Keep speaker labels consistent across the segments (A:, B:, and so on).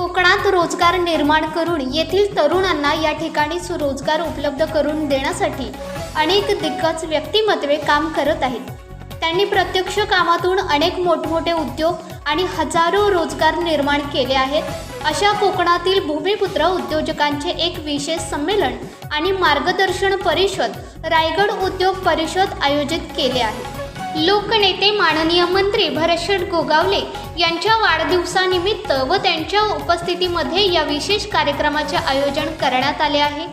A: कोकणात रोजगार निर्माण करून येथील तरुणांना या ठिकाणी सुरोजगार उपलब्ध करून देण्यासाठी अनेक दिग्गज व्यक्तिमत्वे काम करत आहेत. त्यांनी प्रत्यक्ष कामातून अनेक मोठमोठे उद्योग आणि हजारो रोजगार निर्माण केले आहेत. अशा कोकणातील भूमिपुत्र उद्योजकांचे एक विशेष संमेलन आणि मार्गदर्शन परिषद रायगड उद्योग परिषद आयोजित केले आहे. लोकनेते माननीय मंत्री भरतशेठ गोगावले यांच्या वाढदिवसानिमित्त व त्यांच्या उपस्थितीमध्ये या विशेष कार्यक्रमाचे आयोजन करण्यात आले आहे.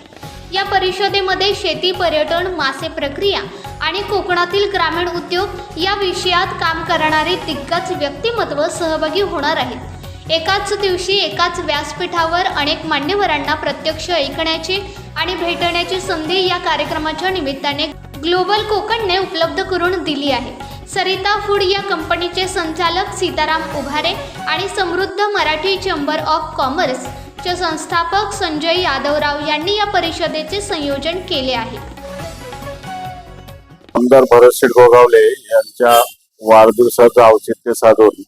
A: या परिषदेमध्ये शेती पर्यटन मासे प्रक्रिया आणि कोकणातील ग्रामीण उद्योग या विषयात काम करणारे दिग्गज व्यक्तिमत्व सहभागी होणार आहेत. एकाच दिवशी एकाच व्यासपीठावर अनेक मान्यवरांना प्रत्यक्ष ऐकण्याची आणि भेटण्याची संधी या कार्यक्रमाच्या निमित्ताने ग्लोबल कोकणने उपलब्ध करून दिली आहे. सरिता फूड या कंपनीचे संचालक सीताराम उभारे आणि समृद्ध मराठी चेंबर ऑफ कॉमर्स चे संस्थापक संजय यादवराव यांनी या परिषदेचे संयोजन केले आहे.
B: आमदार भरतशेठ गोगावले यांच्या वाढदिवसाचं औचित्य साधून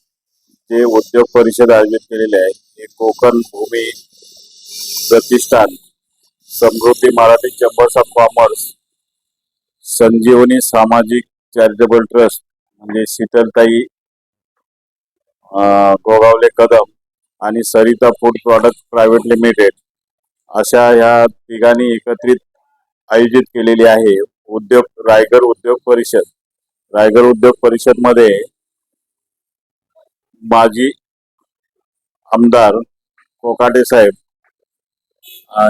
B: जे उद्योग परिषद आयोजित केलेले आहे हे Konkan Bhoomi Pratishthan Samruddhi Marathi chambers of commerce Sanjeevani सामाजिक चॅरिटेबल ट्रस्ट म्हणजे शीतलताई गोगावले कदम आणि Sarita food product private limited अशा ह्या तिघांनी एकत्रित आयोजित केलेली आहे. उद्योग रायगड उद्योग परिषद. रायगड उद्योग परिषदमध्ये माजी आमदार कोकाटे साहेब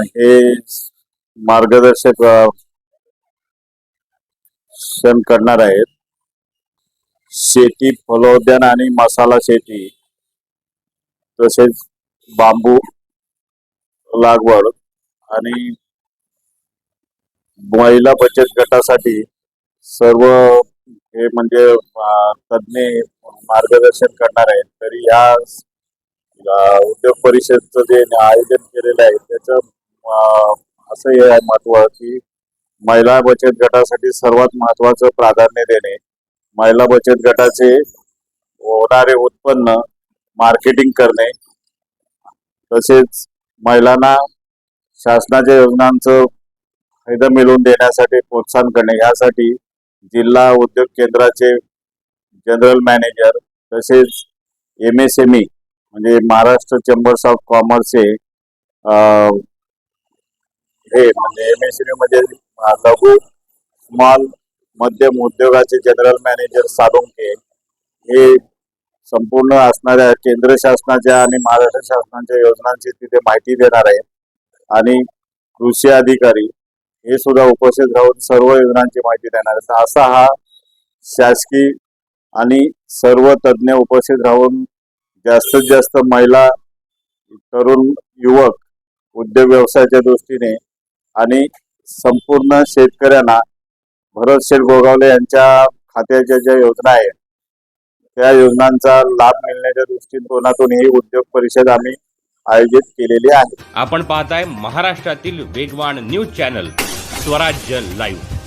B: हे मार्गदर्शक अं, करणार आहेत. शेती फलोद्यान आणि मसाला शेती तसेच बांबू लागवड आणि महिला बचत गटासाठी सर्व हे म्हणजे तज्ज्ञ तज्ञ मार्गदर्शन करणार आहेत. तरी या उद्योग परिषदचं जे आयोजन केलेलं आहे त्याचं असं हे आहे महत्त्व की महिला बचत गटासाठी सर्वात महत्वाचं प्राधान्य देणे. महिला बचत गटाचे होणारे उत्पन्न मार्केटिंग करणे. तसेच महिलांना शासनाच्या योजनांचं फायदा मिळवून देण्यासाठी प्रोत्साहन करणे. यासाठी जिल्हा उद्योग केंद्राचे जनरल मॅनेजर तसेच एम एस एम ई म्हणजे महाराष्ट्र चेंबर्स ऑफ कॉमर्सचे हे म्हणजे एम एस एम ई म्हणजे लघु स्मॉल मध्यम उद्योगाचे जनरल मॅनेजर साळुंके हे संपूर्ण असणाऱ्या केंद्र शासनाच्या आणि महाराष्ट्र शासनाच्या योजनांची तिथे माहिती देणार आहेत. आणि कृषी अधिकारी हे सुद्धा उपस्थित राहून सर्व योजनांची माहिती देणार आहेत. असा हा शासकीय आणि सर्व तज्ज्ञ उपस्थित राहून जास्तीत जास्त महिला तरुण युवक उद्योग व्यवसायाच्या दृष्टीने आणि संपूर्ण शेतकऱ्यांना भरत शेठ गोगावले यांच्या खात्याच्या ज्या योजना आहेत त्या योजनांचा लाभ मिळण्याच्या दृष्टिकोनातून ही उद्योग परिषद आम्ही आयोजित केलेली आहे.
C: आपण पाहताय महाराष्ट्रातील वेगवान न्यूज चॅनल स्वराज्य लाईव्ह.